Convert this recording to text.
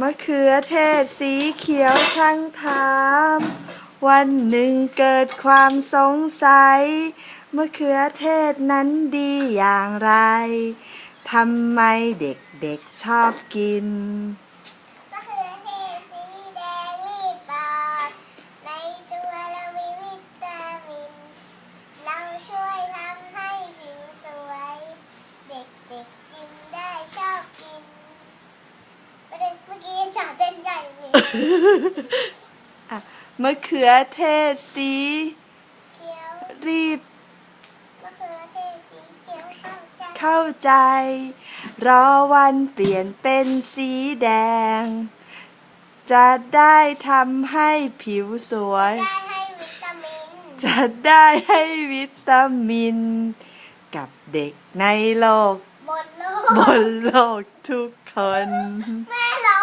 มะเขือเทศสีเขียวช่างถาม วันหนึ่งเกิดความสงสัยมะเขือเทศนั้นดีอย่างไรทำไมเด็กๆชอบกิน มะเขือเทศสีแดงรีบบอก ในตัวเรามีวิตามิน เราช่วยทำให้ผิวสวย เด็กๆกินได้ชอบกินประเด็นเมื่อกี้จ่าเต้ นใหญ่เลยมะเขือเทศสีเขียวรีบมะเขือเทศสีเขียวเข้าใจเข้าใจ รอวันเปลี่ยนเป็นสีแดง จะได้ทำให้ผิวสวย ได้ให้วิตามินจะได้ให้วิตามิน กับเด็กในโลก บนโลกบนโลกทุกคน แม่ร้